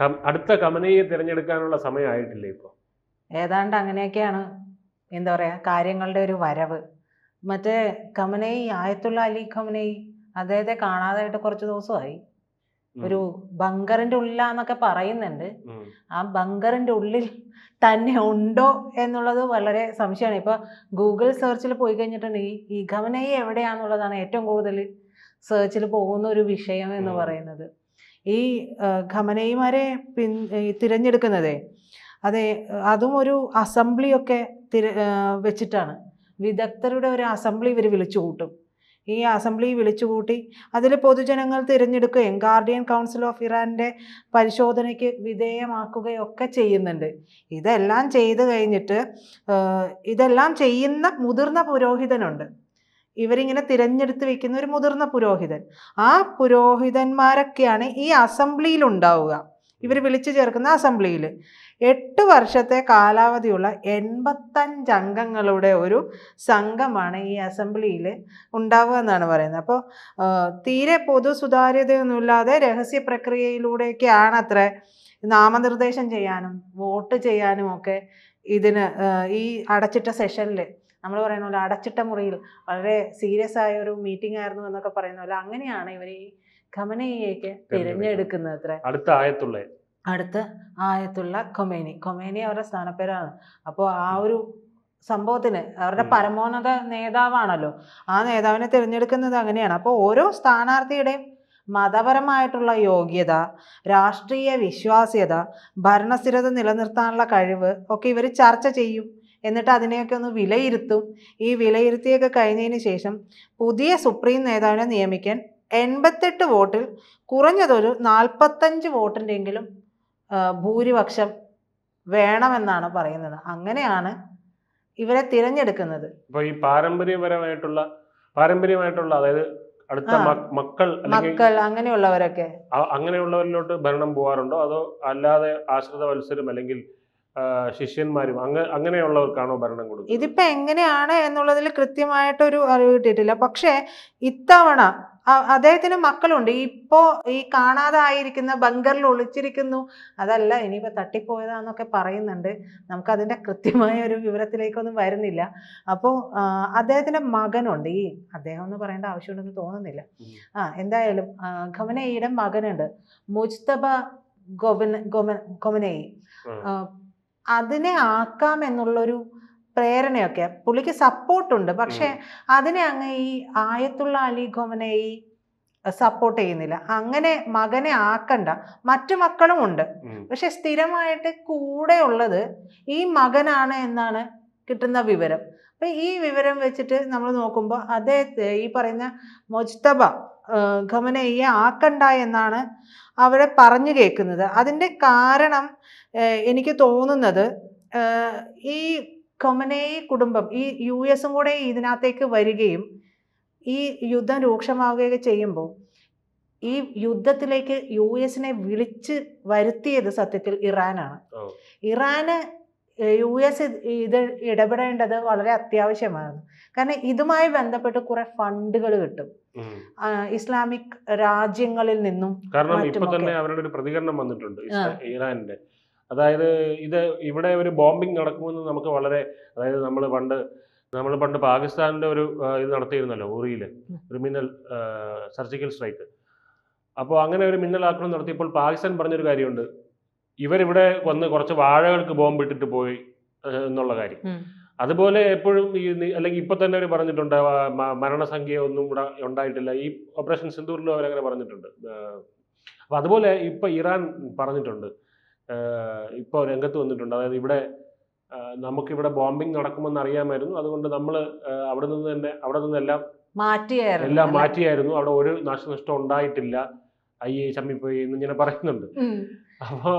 അടുത്ത കമനയെ തിരഞ്ഞെടുക്കാനുള്ള സമയമായിട്ടില്ലേ ഇപ്പോൾ ഏതാണ്ട് അങ്ങനെയൊക്കെയാണ് എന്താ പറയാ കാര്യങ്ങളുടെ ഒരു വരവ്. മറ്റേ കമനൈ ആയത്തുള്ള അലി ഖമനയി അദ്ദേഹത്തെ കാണാതായിട്ട് കുറച്ച് ദിവസമായി. ഒരു ബങ്കറിന്റെ ഉള്ളിലാന്നൊക്കെ പറയുന്നുണ്ട്. ആ ബങ്കറിന്റെ ഉള്ളിൽ തന്നെ ഉണ്ടോ എന്നുള്ളത് വളരെ സംശയമാണ്. ഇപ്പൊ ഗൂഗിൾ സെർച്ചിൽ പോയി കഴിഞ്ഞിട്ടുണ്ടെങ്കിൽ ഈ ഖമനയി എവിടെയാന്നുള്ളതാണ് ഏറ്റവും കൂടുതൽ സെർച്ചിൽ പോകുന്ന ഒരു വിഷയം എന്ന്. പറയുന്നത്. ഈ ഖമനയിമാരെ പിൻ തിരഞ്ഞെടുക്കുന്നത്. അതെ അതും ഒരു അസംബ്ലിയൊക്കെ തിര വെച്ചിട്ടാണ്. വിദഗ്ധരുടെ ഒരു അസംബ്ലി ഇവർ വിളിച്ചു കൂട്ടും. ഈ അസംബ്ലി വിളിച്ചു കൂട്ടി അതിൽ പൊതുജനങ്ങൾ തിരഞ്ഞെടുക്കുകയും ഗാർഡിയൻ കൗൺസിൽ ഓഫ് ഇറാന്റെ പരിശോധനയ്ക്ക് വിധേയമാക്കുകയൊക്കെ ചെയ്യുന്നുണ്ട്. ഇതെല്ലാം ചെയ്തു കഴിഞ്ഞിട്ട് ഇതെല്ലാം ചെയ്യുന്ന മുതിർന്ന പുരോഹിതനുണ്ട്. ഇവരിങ്ങനെ തിരഞ്ഞെടുത്ത് വെക്കുന്ന ഒരു മുതിർന്ന പുരോഹിതൻ. ആ പുരോഹിതന്മാരൊക്കെയാണ് ഈ അസംബ്ലിയിൽ ഉണ്ടാവുക. ഇവർ വിളിച്ചു ചേർക്കുന്ന അസംബ്ലിയിൽ. എട്ട് വർഷത്തെ കാലാവധിയുള്ള എൺപത്തഞ്ച് അംഗങ്ങളുടെ ഒരു സംഘമാണ് ഈ അസംബ്ലിയിൽ ഉണ്ടാവുക എന്നാണ് പറയുന്നത്. അപ്പോൾ തീരെ പൊതു സുതാര്യതയൊന്നുമില്ലാതെ രഹസ്യ പ്രക്രിയയിലൂടെയൊക്കെയാണ് അത്ര നാമനിർദ്ദേശം ചെയ്യാനും വോട്ട് ചെയ്യാനും ഒക്കെ ഇതിന് ഈ അടച്ചിട്ട സെഷനിൽ നമ്മൾ പറയുന്ന പോലെ അടച്ചിട്ട മുറിയിൽ വളരെ സീരിയസ് ആയ ഒരു മീറ്റിംഗ് ആയിരുന്നു എന്നൊക്കെ പറയുന്ന പോലെ അങ്ങനെയാണ് ഇവർ ഈ ഖമനയ്യേക്ക് തിരഞ്ഞെടുക്കുന്നത്. അത്ര. അടുത്ത ആയത്തുള്ള. അടുത്ത് ആയത്തുള്ള കൊമേനി കൊമേനി അവരുടെ സ്ഥാനപ്പേരാണ്. അപ്പോൾ ആ ഒരു സംഭവത്തിന് അവരുടെ പരമോന്നത നേതാവാണല്ലോ. ആ നേതാവിനെ തിരഞ്ഞെടുക്കുന്നത് അങ്ങനെയാണ്. അപ്പോൾ ഓരോ സ്ഥാനാർത്ഥിയുടെയും മതപരമായിട്ടുള്ള യോഗ്യത രാഷ്ട്രീയ വിശ്വാസ്യത ഭരണസ്ഥിരത നിലനിർത്താനുള്ള കഴിവ് ഒക്കെ ഇവർ ചർച്ച ചെയ്യും. എന്നിട്ട് അതിനെയൊക്കെ ഒന്ന് വിലയിരുത്തും. ഈ വിലയിരുത്തിയൊക്കെ കഴിഞ്ഞതിന് ശേഷം പുതിയ സുപ്രീം നേതാവിനെ നിയമിക്കാൻ എൺപത്തെട്ട് വോട്ടിൽ കുറഞ്ഞതൊരു നാൽപ്പത്തഞ്ച് വോട്ടിന്റെങ്കിലും ഭൂരിപക്ഷം വേണമെന്നാണ് പറയുന്നത്. അങ്ങനെയാണ് ഇവരെ തിരഞ്ഞെടുക്കുന്നത്. അപ്പൊ ഈ പാരമ്പര്യപരമായിട്ടുള്ള പാരമ്പര്യമായിട്ടുള്ള അതായത് അടുത്ത മക്കൾ മക്കൾ അങ്ങനെയുള്ളവരൊക്കെ. അങ്ങനെയുള്ളവരിലോട്ട് ഭരണം പോകാറുണ്ടോ അതോ അല്ലാതെ ആശ്രിത വത്സരം അല്ലെങ്കിൽ ശിഷ്യന്മാരും അങ്ങ അങ്ങനെയുള്ളവർക്കാണോ ഭരണം കൊടുക്കുന്നത്? ഇതിപ്പോ എങ്ങനെയാണ് എന്നുള്ളതിൽ കൃത്യമായിട്ടൊരു അറിവ് കിട്ടിയിട്ടില്ല. പക്ഷേ ഇത്തവണ അദ്ദേഹത്തിന് മക്കളുണ്ട്. ഇപ്പോ ഈ കാണാതായിരിക്കുന്ന ബങ്കറിൽ ഒളിച്ചിരിക്കുന്നു. അതല്ല ഇനിയിപ്പോ തട്ടിപ്പോയതാന്നൊക്കെ പറയുന്നുണ്ട്. നമുക്ക് അതിന്റെ കൃത്യമായ ഒരു വിവരത്തിലേക്കൊന്നും വരുന്നില്ല. അപ്പോ അദ്ദേഹത്തിന്റെ മകനുണ്ട്. ഈ അദ്ദേഹം എന്ന് പറയേണ്ട ആവശ്യമുണ്ടെന്ന് തോന്നുന്നില്ല. ആ എന്തായാലും ഖമനയുടെ മകനുണ്ട്. മുജ്തബ ഗൊബൻ ഗോമ. ആ, അതിനെ ആക്കാം എന്നുള്ളൊരു പ്രേരണയൊക്കെ. പുള്ളിക്ക് സപ്പോർട്ടുണ്ട്. പക്ഷെ അതിനെ അങ്ങ് ഈ ആയത്തുള്ള അലി ഖൊമനയി സപ്പോർട്ട് ചെയ്യുന്നില്ല. അങ്ങനെ മകനെ ആക്കണ്ട. മറ്റു മക്കളും ഉണ്ട്. പക്ഷെ സ്ഥിരമായിട്ട് കൂടെ ഉള്ളത് ഈ മകനാണ് എന്നാണ് കിട്ടുന്ന വിവരം. അപ്പൊ ഈ വിവരം വെച്ചിട്ട് നമ്മൾ നോക്കുമ്പോൾ അതേ ഈ പറയുന്ന മൊജ്തബ ഖമനയെ ആക്കണ്ട എന്നാണ് അവരെ പറഞ്ഞു കേൾക്കുന്നത് അതിന്റെ കാരണം എനിക്ക് തോന്നുന്നത് ഈ ഖൊമനയി കുടുംബം ഈ യു എസും കൂടെ ഇതിനകത്തേക്ക് വരികയും ഈ യുദ്ധം രൂക്ഷമാവുകയൊക്കെ ചെയ്യുമ്പോൾ ഈ യുദ്ധത്തിലേക്ക് യു എസിനെ വിളിച്ച് വരുത്തിയത് സത്യത്തിൽ ഇറാനാണ്. ഇറാന് യു എസ് ഇത് ഇടപെടേണ്ടത് വളരെ അത്യാവശ്യമായിരുന്നു കാരണം ഇതുമായി ബന്ധപ്പെട്ട് കുറെ ഫണ്ടുകൾ കിട്ടും. ഇസ്ലാമിക് രാജ്യങ്ങളിൽ നിന്നും കാരണം ഇപ്പൊ തന്നെ അവരുടെ ഒരു പ്രതികരണം വന്നിട്ടുണ്ട് ഇറാനിന്റെ ഇറാന്റെ അതായത് ഇത് ഇവിടെ ഒരു ബോംബിംഗ് നടക്കുമെന്ന് നമുക്ക് വളരെ അതായത് നമ്മൾ പണ്ട് നമ്മൾ പണ്ട് പാകിസ്ഥാനിന്റെ ഒരു ഇത് നടത്തിയിരുന്നല്ലോ ക്രിമിനൽ ഒരു മിന്നൽ സർജിക്കൽ സ്ട്രൈക്ക്. അപ്പോൾ അങ്ങനെ ഒരു മിന്നൽ ആക്രമണം നടത്തിയപ്പോൾ പാകിസ്ഥാൻ പറഞ്ഞൊരു കാര്യമുണ്ട്. ഇവരിവിടെ വന്ന് കുറച്ച് വാഴകൾക്ക് ബോംബ് ഇട്ടിട്ട് പോയി എന്നുള്ള കാര്യം. അതുപോലെ എപ്പോഴും ഈ അല്ലെങ്കിൽ ഇപ്പൊ തന്നെ അവർ പറഞ്ഞിട്ടുണ്ട് മരണസംഖ്യ ഒന്നും ഇവിടെ ഉണ്ടായിട്ടില്ല. ഈ ഓപ്പറേഷൻ സിന്ദൂറിലും അവരങ്ങനെ പറഞ്ഞിട്ടുണ്ട്. അപ്പൊ അതുപോലെ ഇപ്പൊ ഇറാൻ പറഞ്ഞിട്ടുണ്ട്. ഇപ്പൊ രംഗത്ത് വന്നിട്ടുണ്ട്. അതായത് ഇവിടെ നമുക്കിവിടെ ബോംബിംഗ് നടക്കുമെന്ന് അറിയാമായിരുന്നു. അതുകൊണ്ട് നമ്മൾ അവിടെ നിന്ന് തന്നെ അവിടെ നിന്നെല്ലാം മാറ്റിയായിരുന്നു എല്ലാം മാറ്റിയായിരുന്നു. അവിടെ ഒരു നാശനഷ്ടം ഉണ്ടായിട്ടില്ല. ഐ എ ചമ്മിപ്പോയി എന്നിങ്ങനെ പറയുന്നുണ്ട്. അപ്പോൾ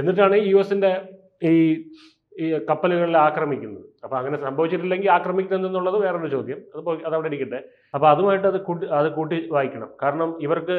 എന്നിട്ടാണ് യു എസിന്റെ ഈ ഈ കപ്പലുകളിൽ ആക്രമിക്കുന്നത്. അപ്പോൾ അങ്ങനെ സംഭവിച്ചിട്ടില്ലെങ്കിൽ ആക്രമിക്കുന്നതെന്നുള്ളത് വേറൊരു ചോദ്യം. അത് അതവിടെ ഇരിക്കട്ടെ. അപ്പോൾ അതുമായിട്ട് അത് കൂട്ടി അത് കൂട്ടി വായിക്കണം. കാരണം ഇവർക്ക്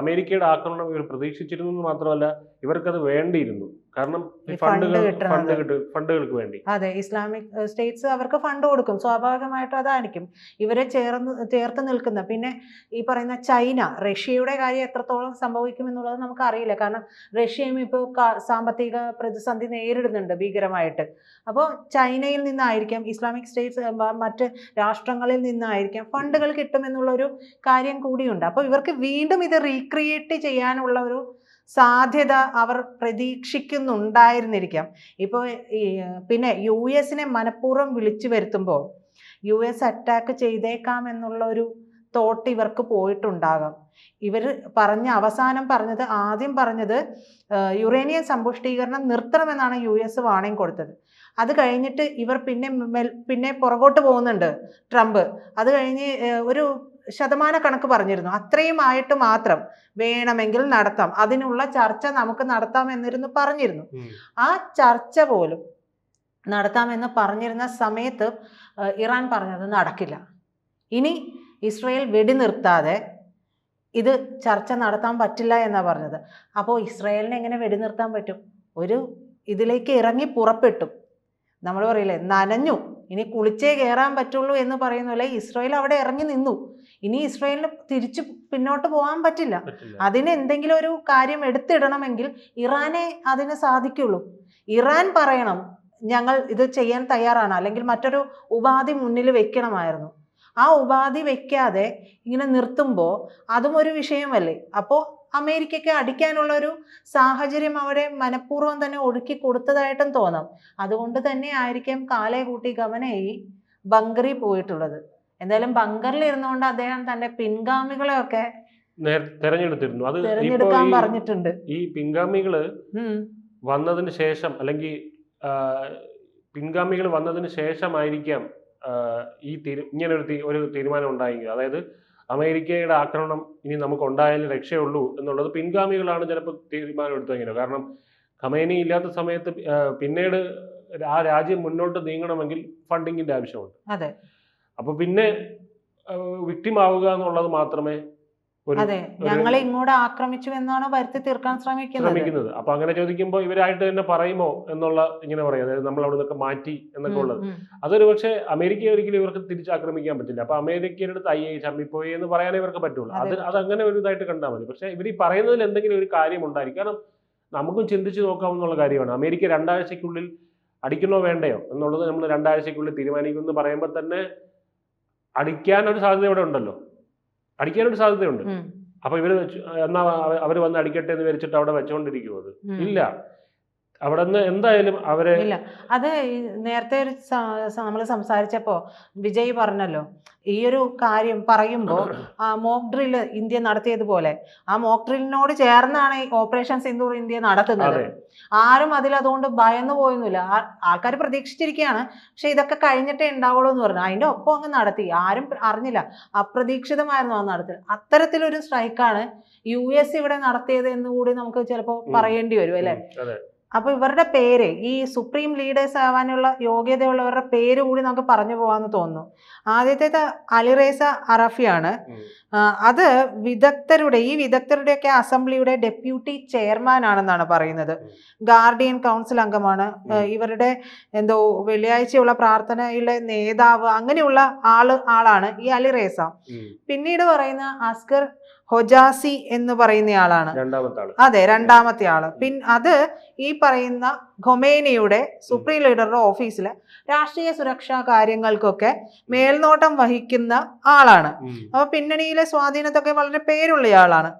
അമേരിക്കയുടെ ആക്രമണം ഇവർ പ്രതീക്ഷിച്ചിരുന്നു എന്ന് മാത്രമല്ല ഇവർക്കത് വേണ്ടിയിരുന്നു. കാരണം ഫണ്ടുകൾ. ഫണ്ട് ഫണ്ടുകൾക്ക് വേണ്ടി. അതെ ഇസ്ലാമിക് സ്റ്റേറ്റ്സ് അവർക്ക് ഫണ്ട് കൊടുക്കും. സ്വാഭാവികമായിട്ടും അതായിരിക്കും ഇവരെ ചേർന്ന് ചേർത്ത് നിൽക്കുന്ന. പിന്നെ ഈ പറയുന്ന ചൈന റഷ്യയുടെ കാര്യം എത്രത്തോളം സംഭവിക്കും എന്നുള്ളത് നമുക്ക് അറിയില്ല കാരണം റഷ്യയും ഇപ്പോൾ സാമ്പത്തിക പ്രതിസന്ധി നേരിടുന്നുണ്ട് ഭീകരമായിട്ട്. അപ്പോൾ ചൈനയിൽ നിന്നായിരിക്കാം ഇസ്ലാമിക് സ്റ്റേറ്റ്സ് മറ്റ് രാഷ്ട്രങ്ങളിൽ നിന്നായിരിക്കാം ഫണ്ടുകൾ കിട്ടുമെന്നുള്ളൊരു കാര്യം കൂടിയുണ്ട്. അപ്പോൾ ഇവർക്ക് വീണ്ടും ഇത് റീക്രിയേറ്റ് ചെയ്യാനുള്ള ഒരു സാധ്യത അവർ പ്രതീക്ഷിക്കുന്നുണ്ടായിരുന്നിരിക്കാം. ഇപ്പോൾ പിന്നെ യു എസിനെ മനഃപൂർവം വിളിച്ചു വരുത്തുമ്പോൾ യു എസ് അറ്റാക്ക് ചെയ്തേക്കാം എന്നുള്ള ഒരു തോട്ട് ഇവർക്ക് പോയിട്ടുണ്ടാകാം. ഇവർ പറഞ്ഞ അവസാനം പറഞ്ഞത് ആദ്യം പറഞ്ഞത് യുറേനിയം സമ്പുഷ്ടീകരണം നിർത്തണമെന്നാണ് യു എസ് വാണിംഗ് കൊടുത്തത്. അത് കഴിഞ്ഞിട്ട് ഇവർ പിന്നെ പിന്നെ പുറകോട്ട് പോകുന്നുണ്ട് ട്രംപ്. അത് കഴിഞ്ഞ് ഒരു ശതമാന കണക്ക് പറഞ്ഞിരുന്നു. അത്രയും ആയിട്ട് മാത്രം വേണമെങ്കിൽ നടത്താം. അതിനുള്ള ചർച്ച നമുക്ക് നടത്താം എന്നിരുന്നു പറഞ്ഞിരുന്നു. ആ ചർച്ച പോലും നടത്താമെന്ന് പറഞ്ഞിരുന്ന സമയത്ത് ഇറാൻ പറഞ്ഞത് നടക്കില്ല. ഇനി ഇസ്രയേൽ വെടിനിർത്താതെ ഇത് ചർച്ച നടത്താൻ പറ്റില്ല എന്നാണ് പറഞ്ഞത്. അപ്പോൾ ഇസ്രയേലിനെ എങ്ങനെ വെടിനിർത്താൻ പറ്റും? ഒരു ഇതിലേക്ക് ഇറങ്ങി പുറപ്പെട്ടു. നമ്മൾ പറയില്ലേ നനഞ്ഞു ഇനി കുളിച്ചേ കയറാൻ പറ്റുള്ളൂ എന്ന് പറയുന്ന പോലെ ഇസ്രായേൽ അവിടെ ഇറങ്ങി നിന്നു. ഇനി ഇസ്രായേലിന് തിരിച്ചു പിന്നോട്ട് പോകാൻ പറ്റില്ല. പറ്റില്ല. അതിന് എന്തെങ്കിലും ഒരു കാര്യം എടുത്തിടണമെങ്കിൽ ഇറാനെ അതിന് സാധിക്കുള്ളൂ. ഇറാൻ പറയണം ഞങ്ങൾ ഇത് ചെയ്യാൻ തയ്യാറാണ് അല്ലെങ്കിൽ മറ്റൊരു ഉപാധി മുന്നിൽ വെക്കണമായിരുന്നു. ആ ഉപാധി വെക്കാതെ ഇങ്ങനെ നിർത്തുമ്പോൾ അതും ഒരു വിഷയമല്ലേ? അപ്പോൾ അമേരിക്കയ്ക്ക് അടിക്കാനുള്ള ഒരു സാഹചര്യം അവരെ മനഃപൂർവം തന്നെ ഒഴുക്കി കൊടുത്തതായിട്ടും തോന്നാം. അതുകൊണ്ട് തന്നെ ആയിരിക്കും കാലേ കൂട്ടി ഗമനയി ബങ്കറിൽ പോയിട്ടുള്ളത്. എന്തായാലും ബങ്കറിൽ ഇരുന്നുകൊണ്ട് അദ്ദേഹം തന്റെ പിൻഗാമികളെയൊക്കെ തെരഞ്ഞെടുത്തിരുന്നു. അത് ഇപ്പോ പറഞ്ഞിട്ടുണ്ട്. ഈ പിൻഗാമികൾ വന്നതിന് ശേഷം അല്ലെങ്കിൽ പിൻഗാമികൾ വന്നതിന് ശേഷമായിരിക്കാം ഈ തീരു ഇങ്ങനെ ഒരു ഒരു തീരുമാനം ഉണ്ടായെങ്കിൽ. അതായത് അമേരിക്കയുടെ ആക്രമണം ഇനി നമുക്ക് ഉണ്ടായാലും രക്ഷയുള്ളൂ എന്നുള്ളത് പിൻഗാമികളാണ് ചിലപ്പോൾ തീരുമാനമെടുത്തെങ്കിലും കാരണം ഖമേനി ഇല്ലാത്ത സമയത്ത് പിന്നീട് ആ രാജ്യം മുന്നോട്ട് നീങ്ങണമെങ്കിൽ ഫണ്ടിങ്ങിന്റെ ആവശ്യമുണ്ട്. അപ്പൊ പിന്നെ വിക്ടിം ആവുക എന്നുള്ളത് മാത്രമേ അതെ ഞങ്ങളെ ഇങ്ങോട്ട് ആക്രമിച്ചു എന്നാണ് വരുത്തി തീർക്കാൻ ശ്രമിക്കുന്നത്. അപ്പൊ അങ്ങനെ ചോദിക്കുമ്പോൾ ഇവരായിട്ട് തന്നെ പറയുമോ എന്നുള്ള ഇങ്ങനെ പറയും. അതായത് നമ്മൾ അവിടെ നിന്നൊക്കെ മാറ്റി എന്നൊക്കെ ഉള്ളത്. അതൊരു പക്ഷേ അമേരിക്കയെ ഒരിക്കലും ഇവർക്ക് തിരിച്ചാക്രമിക്കാൻ പറ്റില്ല. അപ്പൊ അമേരിക്കയുടെ അടുത്ത് അയ്യേ ചമ്മിപ്പോയി എന്ന് പറയാനേ ഇവർക്ക് പറ്റുള്ളൂ. അത് അങ്ങനെ ഒരു ഇതായിട്ട് കണ്ടാൽ മതി. പക്ഷെ ഇവർ ഈ പറയുന്നതിൽ എന്തെങ്കിലും ഒരു കാര്യം ഉണ്ടായിരിക്കും കാരണം നമുക്കും ചിന്തിച്ച് നോക്കാവുന്ന കാര്യമാണ്. അമേരിക്ക രണ്ടാഴ്ചക്കുള്ളിൽ അടിക്കണോ വേണ്ടയോ എന്നുള്ളത് നമ്മൾ രണ്ടാഴ്ചക്കുള്ളിൽ തീരുമാനിക്കുമെന്ന് പറയുമ്പോൾ തന്നെ അടിക്കാൻ ഒരു സാധ്യത ഇവിടെ ഉണ്ടല്ലോ. അടിക്കാനൊരു സാധ്യതയുണ്ട്. അപ്പൊ ഇവർ എന്നാ അവർ വന്ന് അടിക്കട്ടെ എന്ന് വിചാരിച്ചിട്ട് അവിടെ വെച്ചോണ്ടിരിക്കുമോ അത്. ഇല്ല. അവിടെ നിന്ന് എന്തായാലും അവരെ ഇല്ല. അത് നേരത്തെ ഒരു നമ്മൾ സംസാരിച്ചപ്പോ വിജയ് പറഞ്ഞല്ലോ ഈ ഒരു കാര്യം പറയുമ്പോൾ ആ മോക്ക് ഡ്രിൽ ഇന്ത്യ നടത്തിയതുപോലെ ആ മോക്ക് ഡ്രില്ലിനോട് ചേർന്നാണ് ഈ ഓപ്പറേഷൻ സിന്ദൂർ ഇന്ത്യ നടത്തുന്നത്. ആരും അതിൽ അതുകൊണ്ട് ഭയന്നു പോയൊന്നുമില്ല. ആൾക്കാർ പ്രതീക്ഷിച്ചിരിക്കുകയാണ് പക്ഷെ ഇതൊക്കെ കഴിഞ്ഞിട്ടേ ഉണ്ടാവുള്ളൂ എന്ന് പറഞ്ഞു. അതിന്റെ ഒപ്പം അങ്ങ് നടത്തി. ആരും അറിഞ്ഞില്ല. അപ്രതീക്ഷിതമായിരുന്നു ആ നടത്തൽ. അത്തരത്തിലൊരു സ്ട്രൈക്കാണ് യു എസ് ഇവിടെ നടത്തിയത് എന്ന് കൂടി നമുക്ക് ചിലപ്പോൾ പറയേണ്ടി വരും അല്ലെ? ഉം, അതെ അപ്പൊ ഇവരുടെ പേര് ഈ സുപ്രീം ലീഡേഴ്സ് ആവാനുള്ള യോഗ്യതയുള്ളവരുടെ പേര് കൂടി നമുക്ക് പറഞ്ഞു പോവാന്ന് തോന്നുന്നു. ആദ്യത്തേത് അലിറേസ അറഫിയാണ്. അത് വിദഗ്ധരുടെ ഈ വിദഗ്ധരുടെയൊക്കെ അസംബ്ലിയുടെ ഡെപ്യൂട്ടി ചെയർമാൻ ആണെന്നാണ് പറയുന്നത് ഗാർഡിയൻ കൗൺസിൽ അംഗമാണ്. ഇവരുടെ എന്തോ വെള്ളിയാഴ്ചയുള്ള പ്രാർത്ഥനയിലെ നേതാവ് അങ്ങനെയുള്ള ആൾ ആളാണ് ഈ അലിറേസ. പിന്നീട് പറയുന്ന അസ്കർ ഹൊജാസി എന്ന് പറയുന്നയാളാണ്. രണ്ടാമത്തെ ആൾ അതെ രണ്ടാമത്തെ ആൾ പിൻ അത് ഈ പറയുന്ന ഖൊമേനിയുടെ സുപ്രീം ലീഡറുടെ ഓഫീസിൽ രാഷ്ട്രീയ സുരക്ഷാ കാര്യങ്ങൾക്കൊക്കെ മേൽനോട്ടം വഹിക്കുന്ന ആളാണ്. അപ്പൊ പിന്നണിയിലെ സ്വാധീനത്തൊക്കെ വളരെ പേരുള്ള ആളാണ്.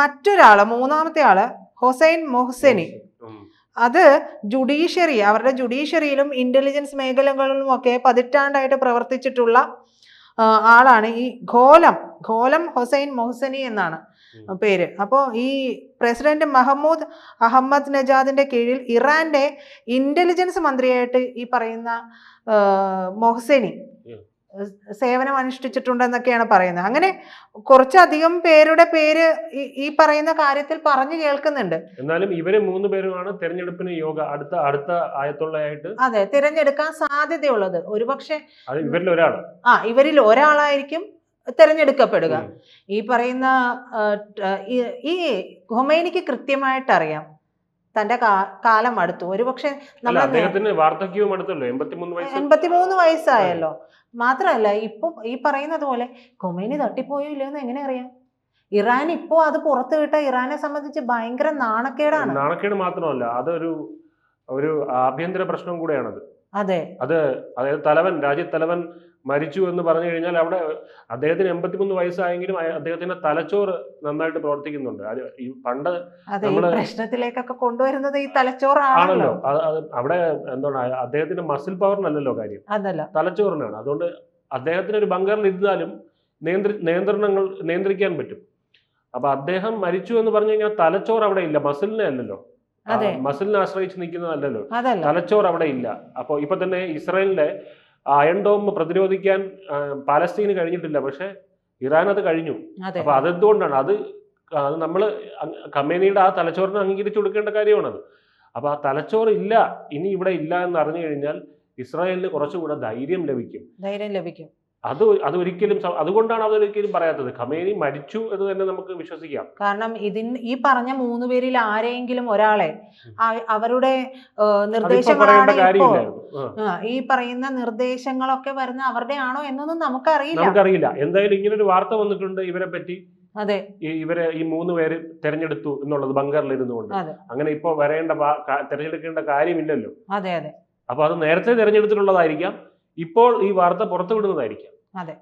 മറ്റൊരാൾ മൂന്നാമത്തെ ആൾ ഹൊസൈൻ മൊഹ്സനി. അത് ജുഡീഷ്യറി അവരുടെ ജുഡീഷ്യറിയിലും ഇന്റലിജൻസ് മേഖലകളിലും ഒക്കെ പതിറ്റാണ്ടായിട്ട് പ്രവർത്തിച്ചിട്ടുള്ള ആളാണ് ഈ ഘോലം ഘോലം ഹുസൈൻ മൊഹസനി എന്നാണ് പേര്. അപ്പോൾ ഈ പ്രസിഡന്റ് മഹമ്മൂദ് അഹമ്മദ് നജാദിന്റെ കീഴിൽ ഇറാന്റെ ഇന്റലിജൻസ് മന്ത്രിയായിട്ട് ഈ പറയുന്ന മൊഹ്സെനി. സേവനം അനുഷ്ഠിച്ചിട്ടുണ്ടെന്നൊക്കെയാണ് പറയുന്നത്. അങ്ങനെ കുറച്ചധികം പേരുടെ പേര് ഈ- പറയുന്ന കാര്യത്തിൽ പറഞ്ഞു കേൾക്കുന്നുണ്ട്. എന്നാലും ഇവർ മൂന്ന് പേരുമാണ് തെരഞ്ഞെടുപ്പിന് യോഗ അടുത്ത അടുത്ത ആയത്തുള്ളതായിട്ട് അതെ തിരഞ്ഞെടുക്കാൻ സാധ്യതയുള്ളത്. ഒരുപക്ഷെ ഇവരിൽ ഒരാൾ ആ ഇവരിൽ ഒരാളായിരിക്കും തിരഞ്ഞെടുക്കപ്പെടുക. ഈ പറയുന്ന ഈ- ഹൊമൈനിക്ക് കൃത്യമായിട്ട് അറിയാം തന്റെ കാലം അടുത്തു. ഒരുപക്ഷെ നമ്മൾ അദ്ദേഹത്തിന് വാർദ്ധക്യവും അടുത്തല്ലോ? എൺപത്തിമൂന്ന് വയസ്സ്? എൺപത്തിമൂന്ന് വയസ്സായല്ലോ. മാത്രല്ല ഇപ്പൊ ഈ പറയുന്നത് പോലെ കൊമേനി തട്ടിപ്പോയോ ഇല്ലയോന്ന് എങ്ങനെ അറിയാം? ഇറാൻ ഇപ്പോ അത് പുറത്തു വിട്ട ഇറാനെ സംബന്ധിച്ച് ഭയങ്കര നാണക്കേടാണ്. നാണക്കേട് മാത്രമല്ല അതൊരു ഒരു ആഭ്യന്തര പ്രശ്നം കൂടെയാണത്. അതെ. അത് അതായത് തലവൻ രാജ്യത്തലവൻ മരിച്ചു എന്ന് പറഞ്ഞു കഴിഞ്ഞാൽ അവിടെ അദ്ദേഹത്തിന് എൺപത്തിമൂന്ന് വയസ്സായെങ്കിലും അദ്ദേഹത്തിന്റെ തലച്ചോറ് നന്നായിട്ട് പ്രവർത്തിക്കുന്നുണ്ട്. അത് ഈ പണ്ട് നമ്മൾ പ്രശ്നത്തിലേക്കൊക്കെ കൊണ്ടുവരുന്നത് ഈ തലച്ചോറാണല്ലോ. അവിടെ എന്താണ് അദ്ദേഹത്തിന്റെ മസിൽ പവറിനല്ലല്ലോ കാര്യം. തലച്ചോറിനാണ്. അതുകൊണ്ട് അദ്ദേഹത്തിന് ഒരു ബങ്കറിൽ ഇരുന്നാലും നിയന്ത്രി നിയന്ത്രണങ്ങൾ നിയന്ത്രിക്കാൻ പറ്റും. അപ്പൊ അദ്ദേഹം മരിച്ചു എന്ന് പറഞ്ഞു കഴിഞ്ഞാൽ തലച്ചോറ് അവിടെ ഇല്ല. മസിലിനെ അല്ലല്ലോ. മസിലിനെ ആശ്രയിച്ച് നിൽക്കുന്നതല്ലല്ലോ തലച്ചോർ തലച്ചോറ് അവിടെ ഇല്ല. അപ്പോൾ ഇപ്പൊ തന്നെ ഇസ്രായേലിലെ അയൺ ഡോം പ്രതിരോധിക്കാൻ പാലസ്തീന് കഴിഞ്ഞിട്ടില്ല. പക്ഷെ ഇറാൻ അത് കഴിഞ്ഞു. അപ്പൊ അതെന്തുകൊണ്ടാണ്? അത് അത് നമ്മൾ കമ്പനിയുടെ ആ തലച്ചോറിനെ അംഗീകരിച്ചു കൊടുക്കേണ്ട കാര്യമാണത്. അപ്പൊ ആ തലച്ചോറ് ഇല്ല. ഇനി ഇവിടെ ഇല്ല എന്ന് അറിഞ്ഞു കഴിഞ്ഞാൽ ഇസ്രായേലിന് കുറച്ചുകൂടെ ധൈര്യം ലഭിക്കും. ധൈര്യം ലഭിക്കും. അത് അതൊരിക്കലും അതുകൊണ്ടാണ് അതൊരിക്കലും പറയാത്തത്. ഖമേനി മരിച്ചു എന്ന് തന്നെ നമുക്ക് വിശ്വസിക്കാം. കാരണം ഇതിന് ഈ പറഞ്ഞ മൂന്ന് പേരിൽ ആരെങ്കിലും ഒരാളെ അവരുടെ നിർദ്ദേശങ്ങളാണ് ഈ പറയുന്ന നിർദ്ദേശങ്ങളൊക്കെ വരുന്ന അവരുടെ ആണോ എന്നൊന്നും നമുക്കറിയില്ല. നമുക്കറിയില്ല. എന്തായാലും ഇങ്ങനെ ഒരു വാർത്ത വന്നിട്ടുണ്ട് ഇവരെ പറ്റി. അതെ. ഇവരെ ഈ മൂന്ന് പേര് തെരഞ്ഞെടുത്തു എന്നുള്ളത് ബംഗറിൽ ഇരുന്നുകൊണ്ട് കൊണ്ട് അങ്ങനെ ഇപ്പൊ വരേണ്ട തെരഞ്ഞെടുക്കേണ്ട കാര്യമില്ലല്ലോ. അതെ അതെ. അപ്പൊ അത് നേരത്തെ തെരഞ്ഞെടുത്തിട്ടുള്ളതായിരിക്കാം. ഇപ്പോൾ ഈ വാർത്ത പുറത്തുവിടുന്നതായിരിക്കാം. അതെ.